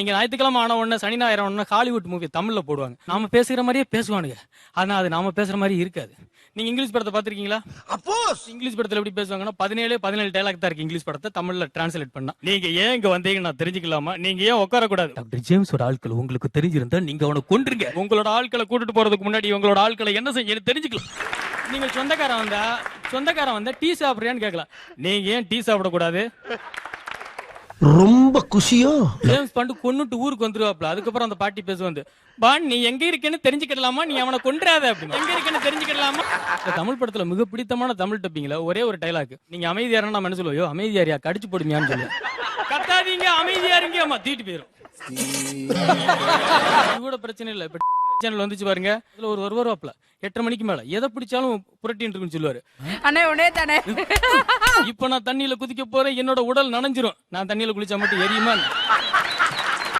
நீங்க ஞாயிற்றுக்கிழமை ஆன உடனே சனி ஞாயிறு உடனே ஹாலிவுட் மூவி தமிழ்ல போடுவாங்க. நாம பேசுகிற மாதிரியே பேசுவானுங்க. ஆனா அது நாம பேசுற மாதிரி இருக்காது. நீங்க இங்கிலீஷ் படத்தை பாத்திருக்கீங்களா அப்போஸ் இங்கிலீஷ் படத்துல எப்படி பேசுவாங்கன்னா பதினேழு பதினேழு டைலாக் தான் இருக்கு இங்கிலீஷ் படத்தை தமிழ்ல டிரான்ஸ்லேட் பண்ணா. நீங்க ஏன் இங்க வந்தீங்க நான் தெரிஞ்சுக்கலாமா? நீங்க ஏன் உட்கார கூடாது டாக்டர் ஜேம்ஸோட ஆட்கள் உங்களுக்கு தெரிஞ்சிருந்தா நீங்க அவனை கொன்றுங்க. உங்களோட ஆட்களை கூட்டிட்டு போறதுக்கு முன்னாடி உங்களோட ஆட்களை என்ன செய்ய தெரிஞ்சுக்கலாம். நீங்க சொந்தக்காரன் வந்தா சொந்தக்காரன் வந்தா டீ சாப்பிடுறியான்னு கேட்கலாம். நீங்க ஏன் டீ சாப்பிடக்கூடாது? ரொம்ப குஷியோ? ஜேம்ஸ் பாண்டு கொன்னுட்டு ஊருக்கு வந்துருவாப்ல. அதுக்கப்புறம் அந்த பாட்டி பேசுவாந்து பான் நீ எங்க இருக்கேன்னு தெரிஞ்சுக்கிடலாமா? நீ அவனை கொன்றாத அப்படின்னு. எங்க இருக்கேன்னு தெரிஞ்சுக்கிடலாமா? தமிழ் படத்துல மிக பிடித்தமான தமிழ் டப்பிங்ல ஒரே ஒரு டைலாக் நீங்க அமைதியாரா நம்ம என்ன அமைதியாரியா? கடிச்சு போடுமியான்னு சொல்லு கத்தாதீங்க அமைதியா இருங்க அம்மா தீட்டு போயிரும். இது கூட பிரச்சனை இல்ல. இப்ப சேனல் வந்துச்சு பாருங்க. அதுல ஒரு ஒரு வருவாப்ல எட்டரை மணிக்கு மேல. எதை பிடிச்சாலும் புரட்டின்னு இருக்குன்னு சொல்லுவாரு. அண்ணே உடனே தானே. இப்ப நான் தண்ணியில குதிக்க போறேன். என்னோட உடல் நனைஞ்சிரும். நான் தண்ணியில குளிச்சா மட்டும் எரியுமா?